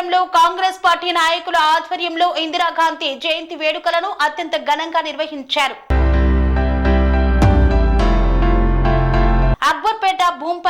కేంద్రంలో కాంగ్రెస్ పార్టీ నాయకుల ఆధ్వర్యంలో ఇందిరాగాంధీ జయంతి వేడుకలను అత్యంత ఘనంగా నిర్వహించారు.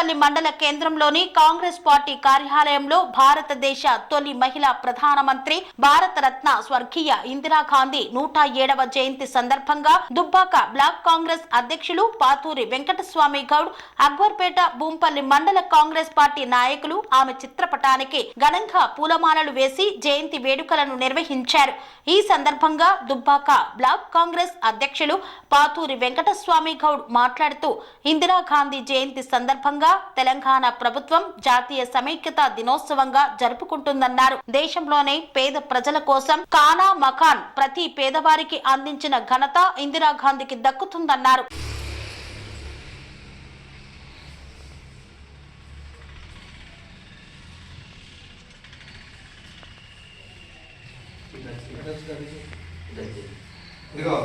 అక్బర్పేట మండల కేంద్రంలోని కాంగ్రెస్ పార్టీ కార్యాలయంలో భారతదేశ తొలి మహిళా ప్రధానమంత్రి భారతరత్న స్వర్గీయ ఇందిరాగాంధీ నూట ఏడవ జయంతి సందర్భంగా దుబ్బాక బ్లాక్ కాంగ్రెస్ అధ్యక్షులు పాతూరి వెంకటస్వామి గౌడ్ అక్బర్పేట భూంపల్లి మండల కాంగ్రెస్ పార్టీ నాయకులు ఆమె చిత్రపటానికి ఘనంగా పూలమాలలు వేసి జయంతి వేడుకలను నిర్వహించారు. ఈ సందర్భంగా దుబ్బాక బ్లాక్ కాంగ్రెస్ అధ్యక్షులు పాతూరి వెంకటస్వామి గౌడ్ మాట్లాడుతూ ఇందిరాగాంధీ జయంతి సందర్భంగా తెలంగాణ ప్రభుత్వం జాతీయ సమైక్యత దినోత్సవంగా జరుపుకుంటుందన్నారు. దేశంలోనే పేద ప్రజల కోసం కానా మకాన్ ప్రతి పేదవారికి అందించిన ఘనత ఇందిరాగాంధీకి దక్కుతుందన్నారు. ఇదిగో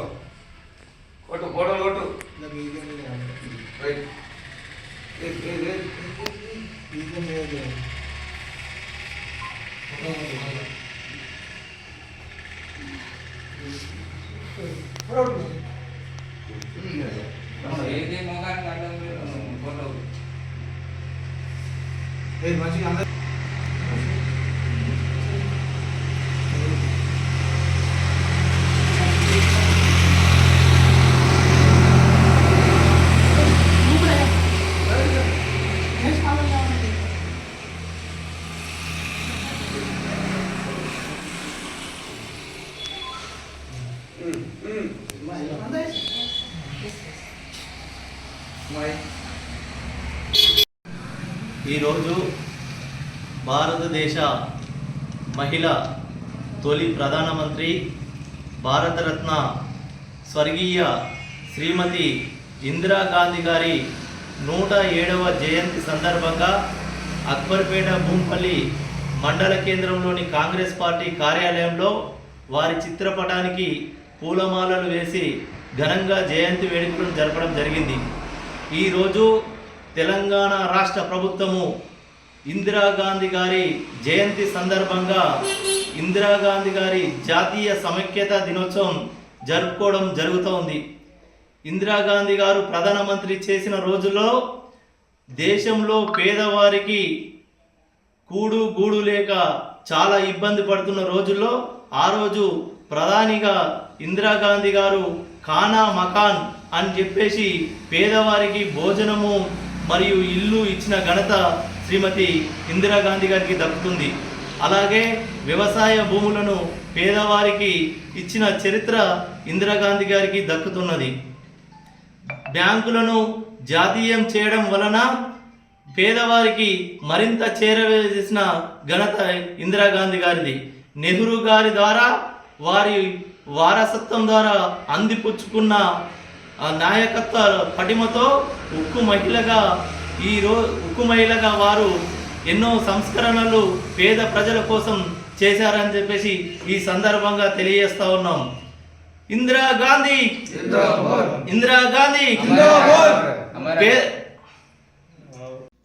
બરોબર એ મોગાન કાઢો બોલો એ પછી અંદર ఈరోజు భారతదేశ మహిళ తొలి ప్రధానమంత్రి భారతరత్న స్వర్గీయ శ్రీమతి ఇందిరాగాంధీ గారి నూట ఏడవ జయంతి సందర్భంగా అక్బర్పేట భూంపల్లి మండల కేంద్రంలోని కాంగ్రెస్ పార్టీ కార్యాలయంలో వారి చిత్రపటానికి పూలమాలలు వేసి ఘనంగా జయంతి వేడుకలను జరపడం జరిగింది. ఈరోజు తెలంగాణ రాష్ట్ర ప్రభుత్వము ఇందిరాగాంధీ గారి జయంతి సందర్భంగా ఇందిరాగాంధీ గారి జాతీయ సమైక్యత దినోత్సవం జరుపుకోవడం జరుగుతోంది ఇందిరాగాంధీ గారు ప్రధానమంత్రి చేసిన రోజుల్లో దేశంలో పేదవారికి కూడు గూడు లేక చాలా ఇబ్బంది పడుతున్న రోజుల్లో ఆ రోజు ప్రధానిగా ఇందిరాగాంధీ గారు ఖానా మకాన్ అని చెప్పేసి పేదవారికి భోజనము మరియు ఇల్లు ఇచ్చిన ఘనత శ్రీమతి ఇందిరాగాంధీ గారికి దక్కుతుంది. అలాగే వ్యవసాయ భూములను పేదవారికి ఇచ్చిన చరిత్ర ఇందిరాగాంధీ గారికి దక్కుతున్నది. బ్యాంకులను జాతీయం చేయడం వలన పేదవారికి మరింత చేరవేసిన ఘనత ఇందిరాగాంధీ గారిది. నెహ్రూ గారి ద్వారా వారి వారసత్వం ద్వారా అందిపుచ్చుకున్న నాయకత్వ పటిమతో ఉక్కు మహిళగా ఈ రో ఉక్కు మహిళగా వారు ఎన్నో సంస్కరణలు పేద ప్రజల కోసం చేశారని చెప్పేసి ఈ సందర్భంగా తెలియజేస్తా ఉన్నాం. Indira Gandhi